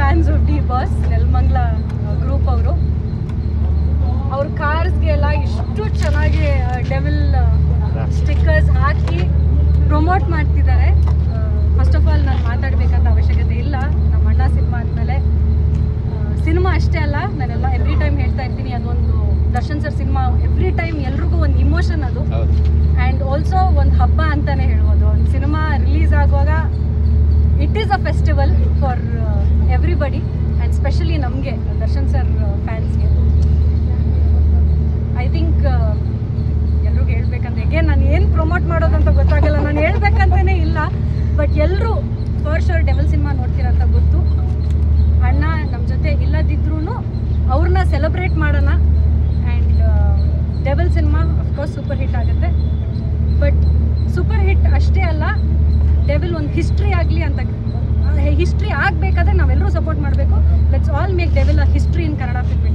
Fans of D boss Nelamangala group ಅವರು. ಅವ್ರ ಕಾರ್ಸ್ಗೆಲ್ಲ ಇಷ್ಟು ಚೆನ್ನಾಗಿ uh, ಡೆವಿಲ್ ಸ್ಟಿಕ್ಕರ್ಸ್ uh, ಹಾಕಿ ಪ್ರಮೋಟ್ ಮಾಡ್ತಿದ್ದಾರೆ. Uh, ಫಸ್ಟ್ ಆಫ್ ಆಲ್ ನಾನು ಮಾತಾಡಬೇಕಂತ ಅವಶ್ಯಕತೆ ಇಲ್ಲ. ನಮ್ಮ ಅಣ್ಣ ಸಿನಿಮಾ ಅಂದಮೇಲೆ ಸಿನಿಮಾ ಅಷ್ಟೇ ಅಲ್ಲ ನಾನೆಲ್ಲ ಎವ್ರಿ ಟೈಮ್ ಹೇಳ್ತಾ ಇರ್ತೀನಿ ಅದೊಂದು Darshan sir cinema every time ಎಲ್ರಿಗೂ ಒಂದು ಇಮೋಷನ್ ಅದು. Is a festival for everybody and specially ನಮಗೆ, ದರ್ಶನ್ ಸರ್ ಫ್ಯಾನ್ಸ್ಗೆ ಐ ಥಿಂಕ್ ಎಲ್ರಿಗೂ ಹೇಳ್ಬೇಕಂತ ಹೇಗೆ ನಾನು ಏನು ಪ್ರಮೋಟ್ ಮಾಡೋದಂತ ಗೊತ್ತಾಗಲ್ಲ. ನಾನು ಹೇಳ್ಬೇಕಂತಲೇ ಇಲ್ಲ ಬಟ್ ಎಲ್ಲರೂ ಫರ್ ಶೋರ್ ಡೆಬಲ್ ಸಿನಿಮಾ ನೋಡ್ತೀರಂತ ಗೊತ್ತು. ಅಣ್ಣ ನಮ್ಮ ಜೊತೆ ಇಲ್ಲದಿದ್ರೂ ಅವ್ರನ್ನ ಸೆಲೆಬ್ರೇಟ್ ಮಾಡೋಣ. And devil cinema of course super hit ಆಗುತ್ತೆ. ಬಟ್ ಸೂಪರ್ ಹಿಟ್ ಅಷ್ಟೇ ಅಲ್ಲ ಡೆಬಲ್ ಒಂದು ಹಿಸ್ಟ್ರಿ ಆಗಲಿ ಅಂತ ಸಪೋರ್ಟ್ ಮಾಡಬೇಕು. Let's all make devil a history in Kannada film